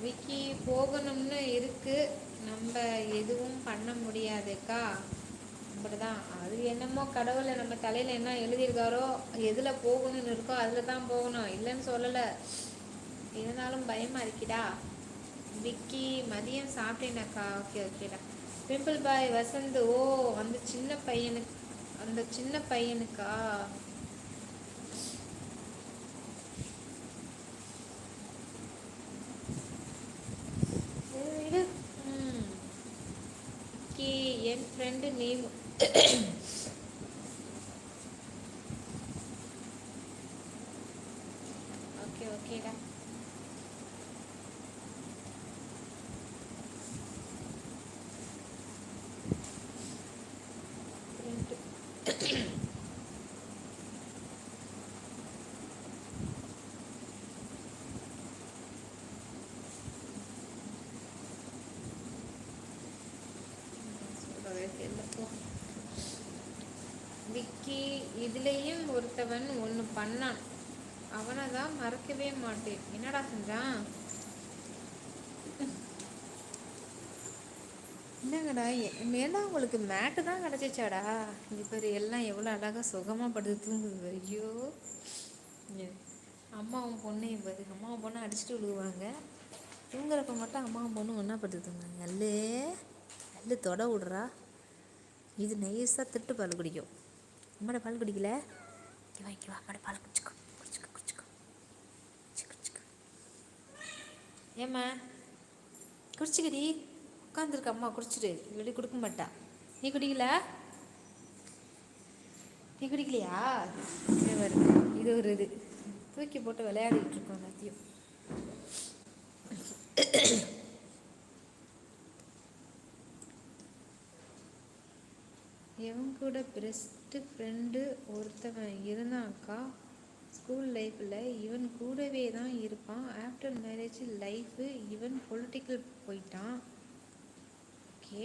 விக்கி போகணும்னு இருக்கு. நம்ம எதுவும் பண்ண முடியாதுக்கா. அப்படிதான். அது என்னமோ கடவுளை நம்ம தலையில் என்ன எழுதியிருக்காரோ எதில் போகணும்னு இருக்கோ அதில் தான் போகணும். இல்லைன்னு சொல்லலை. இருந்தாலும் பயமாக இருக்குடா. விக்கி மதியம் சாப்பிட்டேனாக்கா. ஓகே ஓகேடா பிம்பிள் பாய் வசந்த் ஓ அந்த சின்ன பையனுக்கு அந்த சின்ன பையனுக்கா இது ம். விக்கி என் ஃப்ரெண்டு நேம் ஓகே ஓகேடா ஃப்ரெண்டு சொல்றதே தெரியல போ. விக்கி இதுலேயும் ஒருத்தவன் ஒன்று பண்ணான். அவனை தான் மறக்கவே மாட்டேன். என்னடா செஞ்சான்? என்னங்கடா மேலே உங்களுக்கு மேட்டு தான் கிடச்சிச்சாடா? இங்கே பேர் எல்லாம் எவ்வளோ அழகாக சுகமாக படுத்து தூங்குது ஐயோ. அம்மாவும் பொண்ணையும் பாரு. அம்மாவும் பொண்ணை அடிச்சுட்டு விழுவாங்க தூங்குறப்ப மட்டும் அம்மாவும் பொண்ணும் ஒன்றா படுத்து தூங்குவாங்க அல்லே அல்லு தொட விடுறா. இது நைஸாக திட்டு பால் குடிக்கும். அம்மாட பால் குடிக்கல? இங்கே வா இங்கே அம்மாட பால் குடிச்சுக்கோ குடிச்சுக்கோ குடிச்சுக்கோ. குடிச்சுக்கோ ஏம்மா? குடிச்சுக்கடி. உட்காந்துருக்க அம்மா குடிச்சிடு. இல்லாட்டி கொடுக்க மாட்டா. நீ குடிக்கல? நீ குடிக்கலையா? இது ஒரு இது. தூக்கி போட்டு விளையாடிட்டு இருக்கோம் எல்லாத்தையும். இவன் கூட பெஸ்ட்டு ஃப்ரெண்டு ஒருத்தவன் இருந்தாக்கா ஸ்கூல் லைஃப்பில் இவன் கூடவே தான் இருப்பான். ஆஃப்டர் மேரேஜ் லைஃபு இவன் பொலிட்டிக்கல் போயிட்டான். ஓகே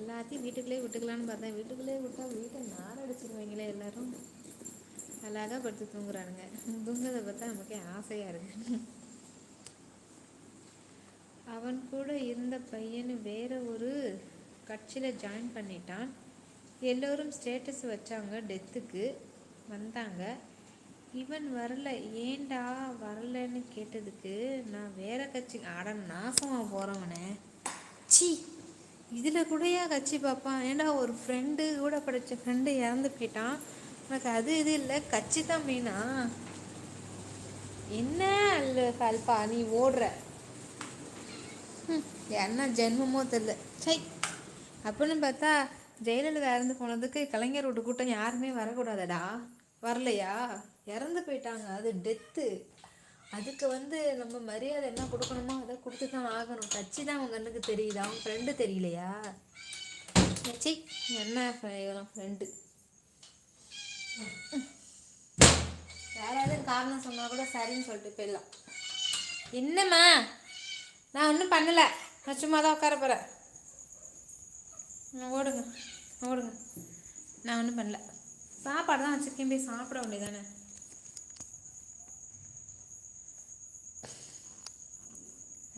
எல்லாத்தையும் வீட்டுக்குள்ளே விட்டுக்கலான்னு பார்த்தேன் வீட்டுக்குள்ளே விட்டா வீட்டை நார அடிச்சிருவாங்களே எல்லாரும். அழகாக படுத்து தூங்குறானுங்க. தூங்குறதை பார்த்தா நமக்கே ஆசையாக இருக்கு. அவன் கூட இருந்த பையன் வேற ஒரு கட்சியில் ஜாயின் பண்ணிட்டான். எல்லோரும் ஸ்டேட்டஸ் வச்சாங்க டெத்துக்கு வந்தாங்க. இவன் வரல ஏன்டா வரலன்னு கேட்டதுக்கு நான் வேற கட்சி அட நாசமாக போகிறவனே சி இதில் கூடயா கட்சி பார்ப்பான் ஏன்னா ஒரு ஃப்ரெண்டு கூட படித்த ஃப்ரெண்டு இறந்து போயிட்டான்? எனக்கு அது இது இல்லை கட்சி தான் மெயினா என்ன அல்ல கல்பா நீ ஓடுற. என்ன ஜென்மமோ தெரில. சை அப்படின்னு பார்த்தா ஜெயலலிதா இறந்து போனதுக்கு கலைஞர் வீட்டு கூட்டம் யாருமே வரக்கூடாதடா. வரலையா? இறந்து போயிட்டாங்க. அது டெத்து அதுக்கு வந்து நம்ம மரியாதை என்ன கொடுக்கணுமோ அதை கொடுத்து தான் ஆகணும். கட்சி தான் அவங்க கண்ணுக்கு தெரியுது? அவங்க ஃப்ரெண்டு தெரியலையா? சரி என்ன ஃப்ரெண்டு யாராவது காரணம் சொன்னால் கூட சரின்னு சொல்லிட்டு போயிடலாம். என்னம்மா? நான் ஒன்றும் பண்ணலை. நான் சும்மா தான் உட்கார போகிறேன் ஓடுங்க. ஓடுங்க. நான் ஒன்றும் பண்ணல. சாப்பாடு தான் வச்சுருக்கேன். போய் சாப்பிட வேண்டியதானே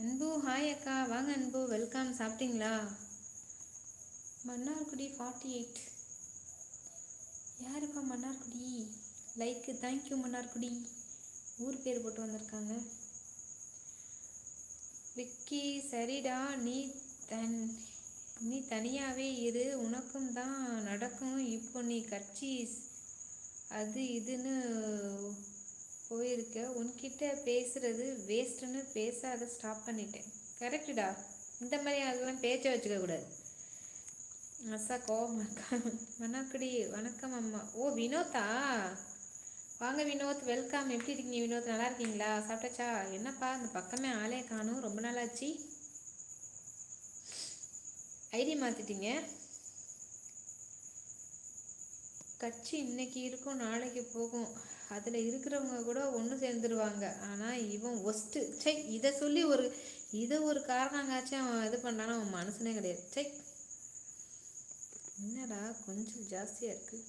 அன்பு ஹாய் அக்கா. வாங்க அன்பு. வெல்கம் சாப்பிட்டீங்களா? மன்னார்குடி ஃபார்ட்டி எயிட் யாருப்பா மன்னார்குடி? Like thank you Mannargudi. ஊர் பேர் போட்டு வந்திருக்காங்க. விக்கி சரிடா நீ தன் நீ தனியாகவே இரு உனக்கும் தான் நடக்கும். இப்போ நீ கட்சி அது இதுன்னு போயிருக்க. உன்கிட்ட பேசுறது வேஸ்ட்டுன்னு பேசாத ஸ்டாப் பண்ணிட்டேன். கரெக்டுடா இந்த மாதிரி அதெல்லாம் பேச்ச வச்சுக்க கூடாது. அசா கோவம் வணக்கடி வணக்கம் அம்மா. ஓ வினோதா? வாங்க வினோத் வெல்கம். எப்படி இருக்கீங்க வினோத்? நல்லா இருக்கீங்களா? சாப்பிட்டாச்சா? என்னப்பா இந்த பக்கமே ஆளே காணும். ரொம்ப நாளாச்சு. ஐடி மாற்றிட்டீங்க கட்சி இன்னைக்கு இருக்கும் நாளைக்கு போகும். அதில் இருக்கிறவங்க கூட ஒன்று சேர்ந்துருவாங்க. ஆனால் இவன் ஒஸ்ட்டு சை இதை சொல்லி ஒரு இதை ஒரு காரணங்காச்சும் அவன் இது பண்ணாலும் அவன் மனசுனே கிடையாது. சை என்னடா கொஞ்சம் ஜாஸ்தியாக இருக்குது